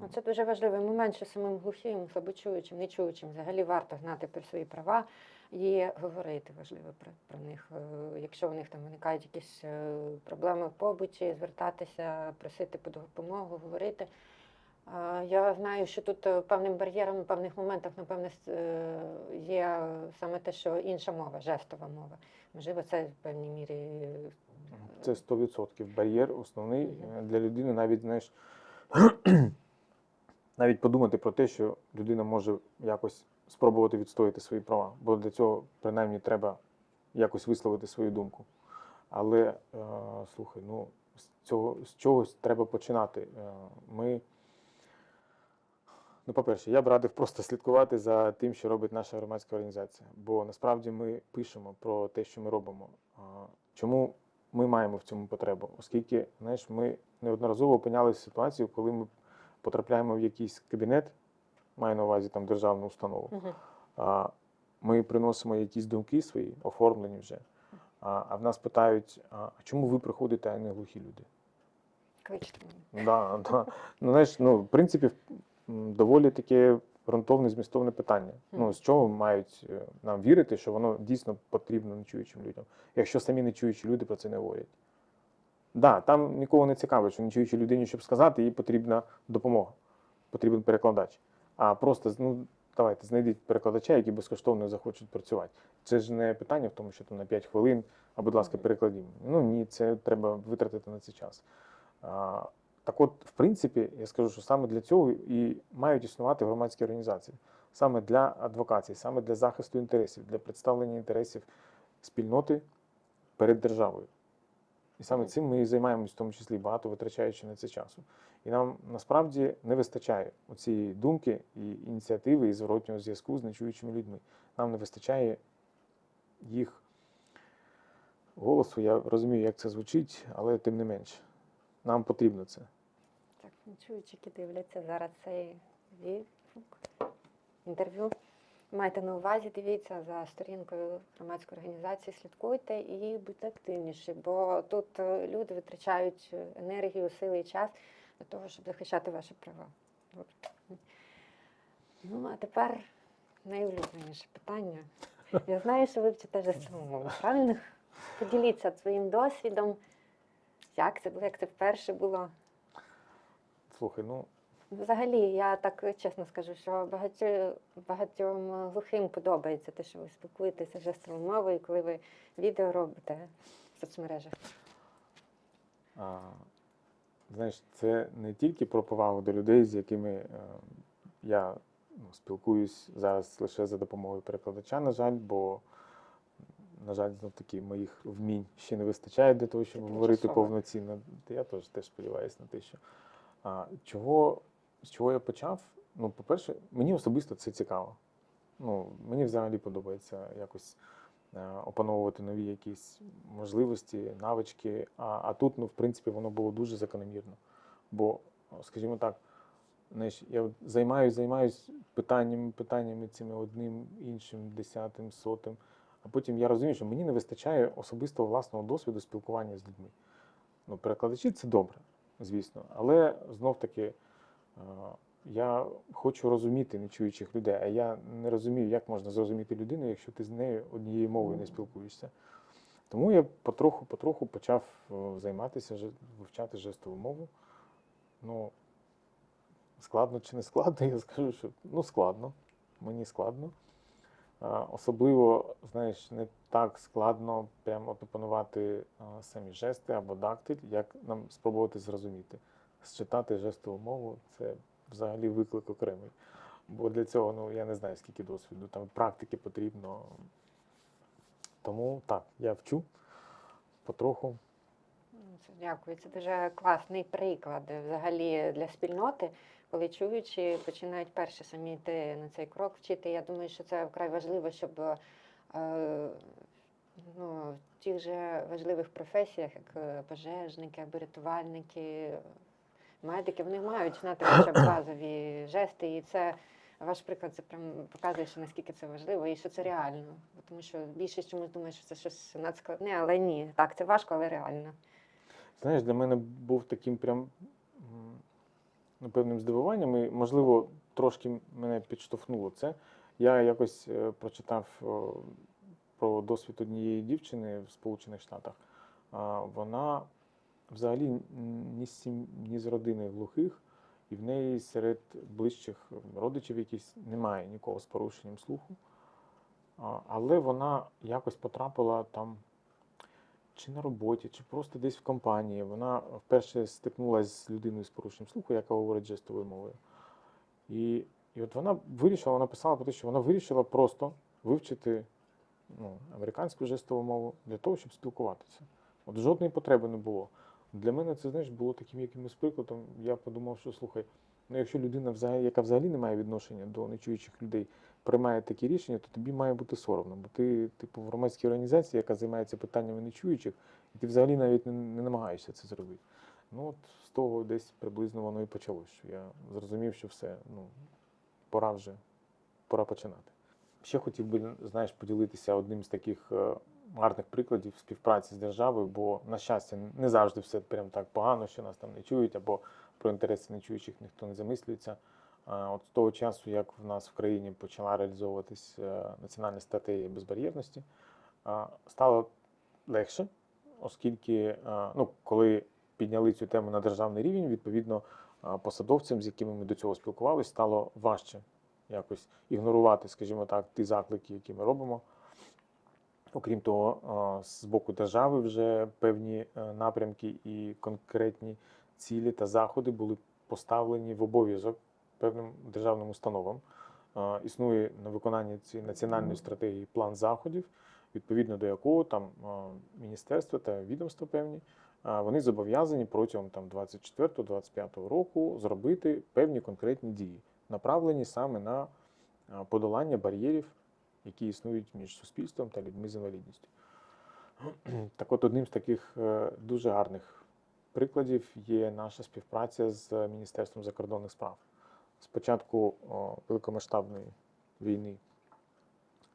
Ну, Це дуже важливий момент, що самим глухим, слабочуючим, нечуючим взагалі варто знати про свої права і говорити важливо про, про них. Е, Якщо у них там виникають якісь е, проблеми в побуті, звертатися, просити по допомогу, говорити. Е, Я знаю, що тут певним бар'єром в певних моментах, напевне, є саме те, що інша мова, жестова мова. Можливо, це в певній мірі Це 100% бар'єр основний для людини. Навіть знаєш, навіть подумати про те, що людина може якось спробувати відстояти свої права, бо для цього принаймні треба якось висловити свою думку. Але е, слухай, ну з цього з чогось треба починати. Е, ми, ну, по-перше, я б радив просто слідкувати за тим, що робить наша громадська організація. Бо насправді ми пишемо про те, що ми робимо. А, Чому ми маємо в цьому потребу? Оскільки знаєш, ми неодноразово опинялися в ситуації, коли ми потрапляємо в якийсь кабінет, маю на увазі там державну установу. Мгм. А, ми приносимо якісь думки свої, оформлені вже. А, а в нас питають: а чому ви приходите, а не глухі люди? кличте мене. Да, да. Ну, знаєш, ну, в принципі, доволі таке ґрунтовне, змістовне питання. Ну, з чого мають е, нам вірити, що воно дійсно потрібно нечуючим людям, якщо самі нечуючі люди про це не говорять. Да, там нікого не цікавить, що нечуючій людині, щоб сказати, їй потрібна допомога, потрібен перекладач. А просто ну, давайте знайдіть перекладача, які безкоштовно захочуть працювати. Це ж не питання в тому, що там на 5 хвилин, а будь ласка, перекладімо. Ну ні, це треба витратити на це час. А, Так от, в принципі, я скажу, що саме для цього і мають існувати громадські організації, саме для адвокації, саме для захисту інтересів, для представлення інтересів спільноти перед державою. І саме цим ми і займаємось, в тому числі багато витрачаючи на це часу. І нам насправді не вистачає цієї думки і ініціативи і зворотнього зв'язку з нечуючими людьми. Нам не вистачає їх голосу. Я розумію, як це звучить, але тим не менше, нам потрібно це. Так, чуючи, які дивляться зараз цей інтерв'ю. Майте на увазі, дивіться за сторінкою громадської організації, слідкуйте і будьте активніші, бо тут е, люди витрачають е, енергію, сили і час для того, щоб захищати ваші права. Ну, а тепер найулюбленіше питання. Я знаю, що ви вчите жестову мову, правильно? Поділіться своїм досвідом. Як це було, як це вперше було? Слухай, ну Взагалі, я так чесно скажу, що багатьом, багатьом глухим подобається те, що ви спілкуєтеся жестовою мовою, коли ви відео робите в соцмережах. А, знаєш, це не тільки про повагу до людей, з якими е, я ну, спілкуюсь зараз лише за допомогою перекладача, на жаль, бо, на жаль, знов таки моїх вмінь ще не вистачає для того, щоб Це говорити повноцінно. Я теж, теж сподіваюся на те, що. А, чого, з чого я почав? Ну, по-перше, мені особисто це цікаво. Ну, мені взагалі подобається якось е, опановувати нові якісь можливості, навички. А, а тут, ну, в принципі, воно було дуже закономірно. Бо, скажімо так, знаєш, я займаюсь, займаюсь питаннями, питаннями цими одним, іншим, десятим, сотим. А потім я розумію, що мені не вистачає особистого власного досвіду спілкування з людьми. Ну, перекладачі це добре, звісно, але знов таки я хочу розуміти нечуючих людей, а я не розумію, як можна зрозуміти людину, якщо ти з нею однією мовою не спілкуєшся. Тому я потроху-потроху почав е, займатися, вивчати жестову мову. Ну, складно чи не складно, я скажу, що ну, складно. Мені складно. Особливо, знаєш, не так складно прямо опанувати самі жести або дактиль, як нам спробувати зрозуміти. Считати жестову мову це взагалі виклик окремий. Бо для цього ну, я не знаю, скільки досвіду, там практики потрібно. Тому так, я вчу потроху. Ну, дякую. Це дуже класний приклад взагалі для спільноти, коли чуючи починають перші самі йти на цей крок вчити. Я думаю, що це вкрай важливо, щоб е, ну, в тих же важливих професіях, як е, пожежники або рятувальники, медики, вони мають знати хоча б базові жести, і це. Ваш приклад це прям показує, що наскільки це важливо і що це реально. Тому що більшість чомусь думає, що це щось надскладне, але ні. Так, це важко, але реально. Знаєш, для мене був таким прям певним здивуванням, і, можливо, трошки мене підштовхнуло це. Я якось е, прочитав про досвід однієї дівчини в Сполучених Штатах. Вона взагалі ні з сім, ні з родини глухих, і в неї серед ближчих родичів якісь немає нікого з порушенням слуху. Але вона якось потрапила там чи на роботі, чи просто десь в компанії. Вона вперше стикнулася з людиною з порушенням слуху, яка говорить жестовою мовою. І, і от вона вирішила, вона писала про те, що вона вирішила просто вивчити ну, американську жестову мову для того, щоб спілкуватися. От жодної потреби не було. Для мене це знаєш, було таким якимось прикладом. Я подумав, що слухай, ну якщо людина, взагалі, яка взагалі не має відношення до нечуючих людей, приймає такі рішення, то тобі має бути соромно. Бо ти, типу, в громадській організації, яка займається питаннями нечуючих, і ти взагалі навіть не, не намагаєшся це зробити. Ну от з того десь приблизно воно і почалось. Що я зрозумів, що все, ну, пора вже, пора починати. Ще хотів би, знаєш, поділитися одним з таких е, гарних прикладів співпраці з державою, бо, на щастя, не завжди все прям так погано, що нас там не чують, або про інтереси нечуючих ніхто не замислюється. От з того часу, як в нас в країні почала реалізовуватись е, національна стратегія безбар'єрності, стало легше, оскільки, ну, коли підняли цю тему на державний рівень, відповідно, посадовцям, з якими ми до цього спілкувалися, стало важче якось ігнорувати, скажімо так, ті заклики, які ми робимо. Окрім того, з боку держави вже певні е, напрямки і конкретні цілі та заходи були поставлені в обов'язок певним державним установам. Існує на виконання цієї національної стратегії план заходів, відповідно до якого там міністерства та відомства певні вони зобов'язані протягом там 24-25 року зробити певні конкретні дії, направлені саме на подолання бар'єрів, які існують між суспільством та людьми з інвалідністю. Так от одним з таких е, дуже гарних прикладів є наша співпраця з Міністерством закордонних справ. Спочатку великомасштабної війни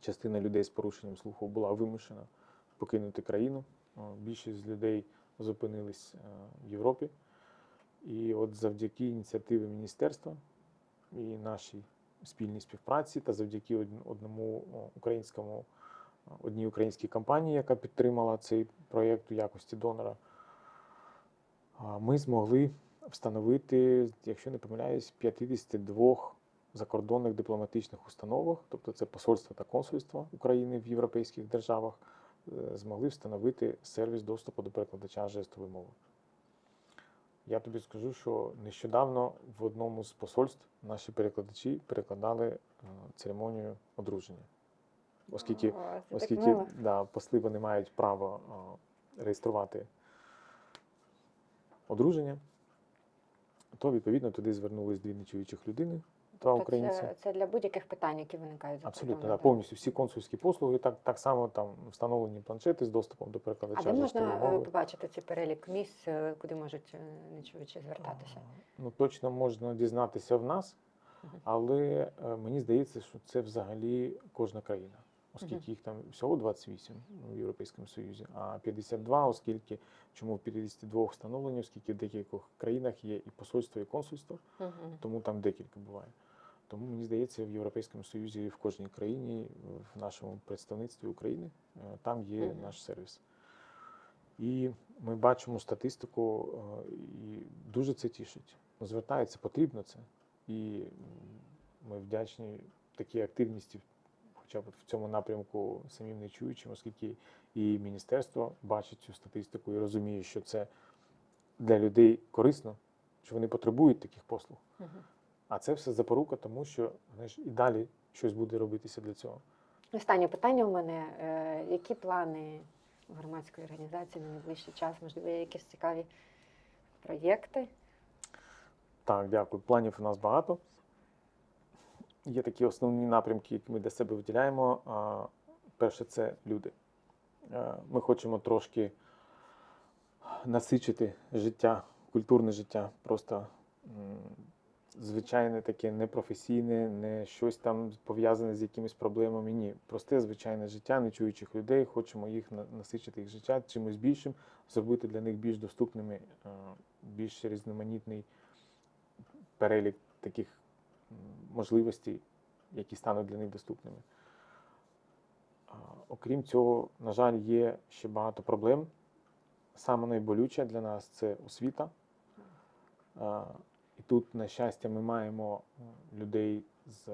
частина людей з порушенням слуху була вимушена покинути країну. Більшість людей зупинились е, в Європі. І от завдяки ініціативі міністерства і нашій спільній співпраці, та завдяки од- одному українському одній українській компанії, яка підтримала цей проєкт у якості донора, ми змогли встановити, якщо не помиляюсь, 52 закордонних дипломатичних установах, тобто це посольства та консульства України в європейських державах, е, змогли встановити сервіс доступу до перекладача жестової мови. Я тобі скажу, що нещодавно в одному з посольств наші перекладачі перекладали е, церемонію одруження. Оскільки О, оскільки да, посли вони мають право реєструвати одруження, то відповідно туди звернулись дві нечуючих людини, Тобто українці. Це, це для будь-яких питань, які виникають за Абсолютно, так? повністю всі консульські послуги, так, так само там встановлені планшети з доступом до А перекладача де можна е, мови. побачити цей перелік місць, е, куди можуть е, нечуючі звертатися? Ну, точно можна дізнатися в нас, але мені здається, що це взагалі кожна країна, оскільки їх там всього 28 в Європейському Союзі, а 52, оскільки чому в 52 встановлені, оскільки в декількох країнах є і посольство, і консульство, тому там декілька буває. Тому мені здається, в Європейському Союзі в кожній країні, в нашому представництві України, е, там є наш сервіс. І ми бачимо статистику, е, і дуже це тішить. Звертається, потрібно це. І ми вдячні такій активності, хоча б в цьому напрямку самим не чуючим, оскільки і міністерство бачить цю статистику і розуміє, що це для людей корисно, що вони потребують таких послуг. А це все запорука, тому що знаєш, і далі щось буде робитися для цього. Останнє питання у мене. Е, Які плани громадської організації на найближчий час? Можливо, є якісь цікаві проєкти? Так, дякую. Планів у нас багато. Є такі основні напрямки, які ми для себе виділяємо. Перше, це люди. Е, Ми хочемо трошки насичити життя, культурне життя, просто звичайне таке непрофесійне, не щось там пов'язане з якимись проблемами. Ні, просте звичайне життя нечуючих людей. Хочемо їх насичити їх життя чимось більшим, зробити для них більш доступними, е, більш різноманітний перелік таких можливостей, які стануть для них доступними. Окрім цього, на жаль, є ще багато проблем. Саме найболюче для нас це освіта. І тут, на щастя, ми маємо людей з,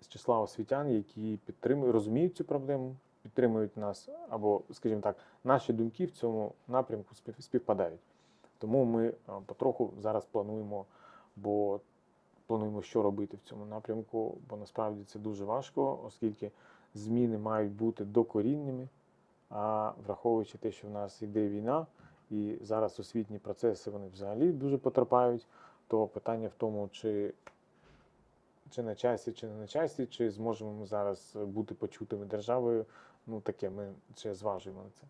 з числа освітян, які підтримують, розуміють цю проблему, підтримують нас, або, скажімо так, наші думки в цьому напрямку співпадають. Тому ми потроху зараз плануємо, бо плануємо, що робити в цьому напрямку, бо насправді це дуже важко, оскільки зміни мають бути докорінними. А враховуючи те, що в нас йде війна, і зараз освітні процеси вони взагалі дуже потерпають, то питання в тому, чи, чи на часі, чи не на часі, чи зможемо ми зараз бути почутими державою, ну таке ми ще зважуємо на це.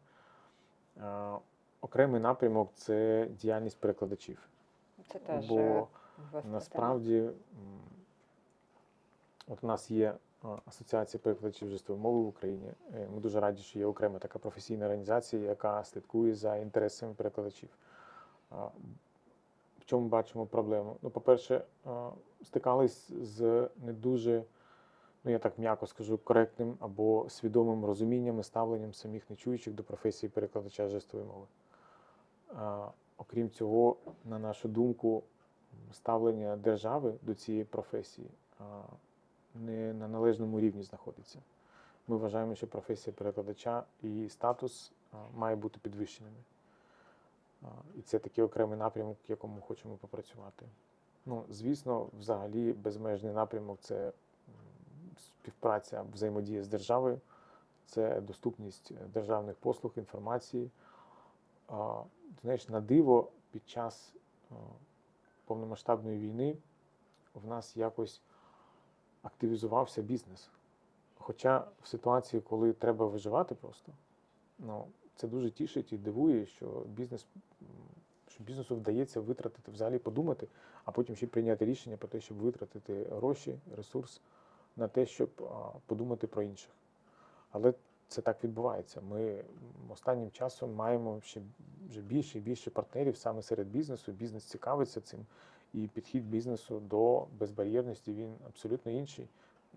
А, окремий напрямок це діяльність перекладачів. Це теж Бо е. Насправді, от у нас є а, Асоціація перекладачів жестової мови в Україні. Е, Ми дуже раді, що є окрема така професійна організація, яка слідкує за інтересами перекладачів. В чому бачимо проблему? Ну, по-перше, стикались з не дуже, ну я так м'яко скажу, коректним або свідомим розумінням і ставленням самих нечуючих до професії перекладача жестової мови. Окрім цього, на нашу думку, ставлення держави до цієї професії не на належному рівні знаходиться. Ми вважаємо, що професія перекладача і статус має бути підвищеними. І це такий окремий напрямок, в якому ми хочемо попрацювати. Ну, звісно, взагалі безмежний напрямок це співпраця, взаємодія з державою, це доступність е, державних послуг, інформації. Знаєш, на диво під час повномасштабної війни в нас якось активізувався бізнес. Хоча в ситуації, коли треба виживати просто, ну, це дуже тішить і дивує, що бізнес, що бізнесу вдається витратити, взагалі подумати, а потім ще прийняти рішення про те, щоб витратити гроші, ресурс на те, щоб подумати про інших. Але це так відбувається. Ми останнім часом маємо ще вже більше і більше партнерів саме серед бізнесу. Бізнес цікавиться цим, і підхід бізнесу до безбар'єрності він абсолютно інший.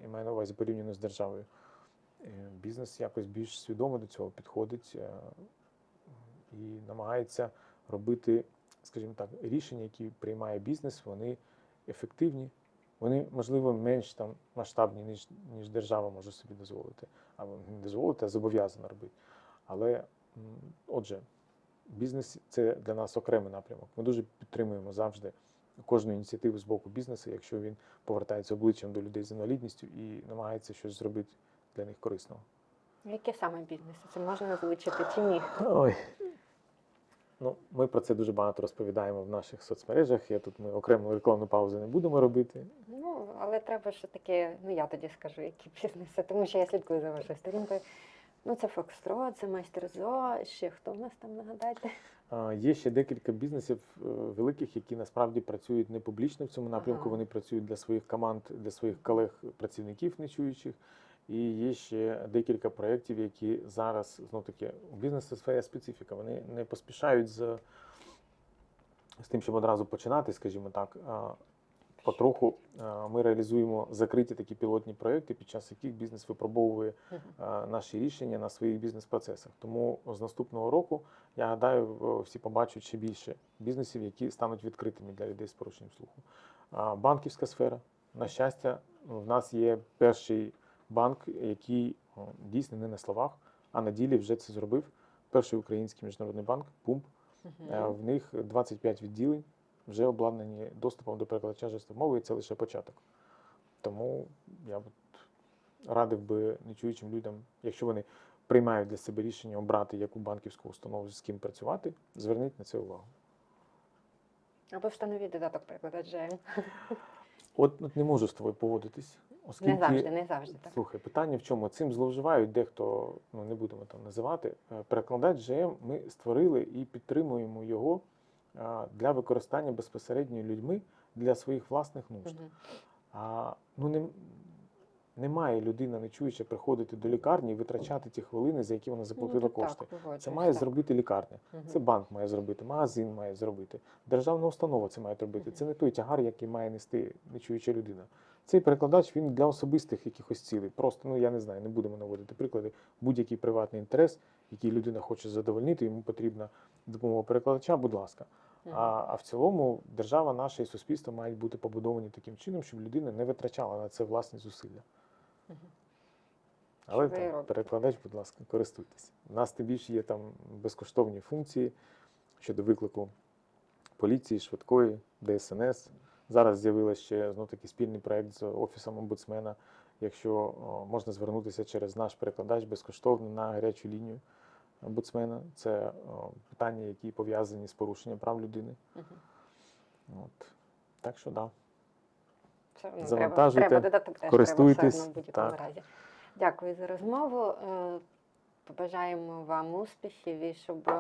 Я маю на увазі порівняно з державою. Е, Бізнес якось більш свідомо до цього підходить е, і намагається робити, скажімо так, рішення, які приймає бізнес, вони ефективні. Вони, можливо, менш там масштабні, ніж, ніж держава може собі дозволити, або не дозволити, а зобов'язана робити. Але, отже, бізнес це для нас окремий напрямок. Ми дуже підтримуємо завжди кожну ініціативу з боку бізнесу, якщо він повертається обличчям до людей з інвалідністю і намагається щось зробити для них корисного. Які саме бізнеси? Це можна озвучити чи ні? Ой. Ну, ми про це дуже багато розповідаємо в наших соцмережах. Я тут ми окрему рекламну паузу не будемо робити. Ну, але треба ж таке, ну я тоді скажу, які бізнеси, тому що я слідкую за вашою сторінкою. Ну, це Фокстрот, це майстер ЗО, ще хто в нас там нагадайте? Є ще декілька бізнесів е, великих, які насправді працюють не публічно в цьому напрямку. Ага. Вони працюють для своїх команд, для своїх колег, працівників нечуючих. І є ще декілька проєктів, які зараз знов таки у бізнесу своя специфіка. Вони не поспішають з, з тим, щоб одразу починати, скажімо так. Потроху ми реалізуємо закриті такі пілотні проєкти, під час яких бізнес випробовує е, наші рішення на своїх бізнес-процесах. Тому з наступного року, я гадаю, всі побачать ще більше бізнесів, які стануть відкритими для людей з порушенням слуху. Банківська сфера. На щастя, в нас є перший банк, який дійсно не на словах, а на ділі вже це зробив. Перший український міжнародний банк ПУМП. Е, В них 25 відділень вже обладнані доступом до перекладача жестової мови, і це лише початок. Тому я б радив би нечуючим людям, якщо вони приймають для себе рішення обрати яку банківську установу з ким працювати, зверніть на це увагу. Або встановіть додаток перекладача. От, от не можу з тобою поводитись, оскільки Не завжди, не завжди так. Слухай, питання в чому? Цим зловживають дехто, ну не будемо там називати. Е, Перекладач ЖМ ми створили і підтримуємо його для використання безпосередньо людьми для своїх власних нужд. А ну не Не має людина, не чуюча, приходити до лікарні і витрачати ті хвилини, за які вона заплатила Ну, кошти. так, погоджуюсь, Це має так. зробити лікарня. Мгм. Це банк має зробити, магазин має зробити, державна установа це має робити. Мгм. Це не той тягар, який має нести нечуюча людина. Цей перекладач він для особистих якихось цілей. Просто ну я не знаю, не будемо наводити приклади. Будь-який приватний інтерес, який людина хоче задовольнити, йому потрібна допомога перекладача. Будь ласка. А, а в цілому держава наша і суспільство мають бути побудовані таким чином, щоб людина не витрачала на це власні зусилля. Але робите. перекладач, будь ласка, користуйтесь. У нас тим більше є там безкоштовні функції щодо виклику поліції, швидкої, ДСНС. Зараз з'явився ще знов такий спільний проект з офісом омбудсмена. Якщо о, можна звернутися через наш перекладач безкоштовно на гарячу лінію омбудсмена, це питання, які пов'язані з порушенням прав людини. Мгм. От. Так що да. Одно Завантажуйте, треба, треба додаток користуйтесь, треба все одно в будь-якому так. разі. Дякую за розмову. Е, Побажаємо вам успіхів і щоб е,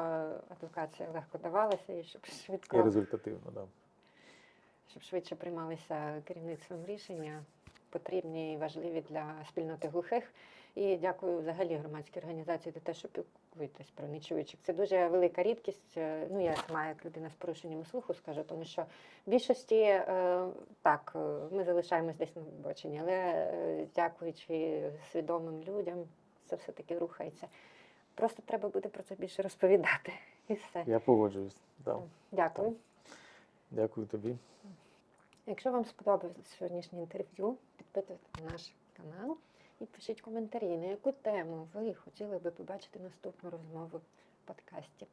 адвокація легко давалася, і щоб швидко. І результативно, да. щоб швидше приймалися керівництвом рішення, потрібні і важливі для спільноти глухих. І дякую взагалі громадській організації за те, що піклуєтесь про нечуючих. Це дуже велика рідкість. Е, Ну, я сама як людина з порушенням слуху скажу, тому що в більшості е, так, е, ми залишаємось десь на обочині, але дякуючи свідомим людям, це все-таки рухається. Просто треба буде про це більше розповідати. І все. Я погоджуюсь. Да. Дякую. Дякую тобі. Якщо вам сподобалось сьогоднішнє інтерв'ю, підписуйтесь на наш канал і пишіть коментарі, на яку тему ви хотіли би побачити наступну розмову в подкасті.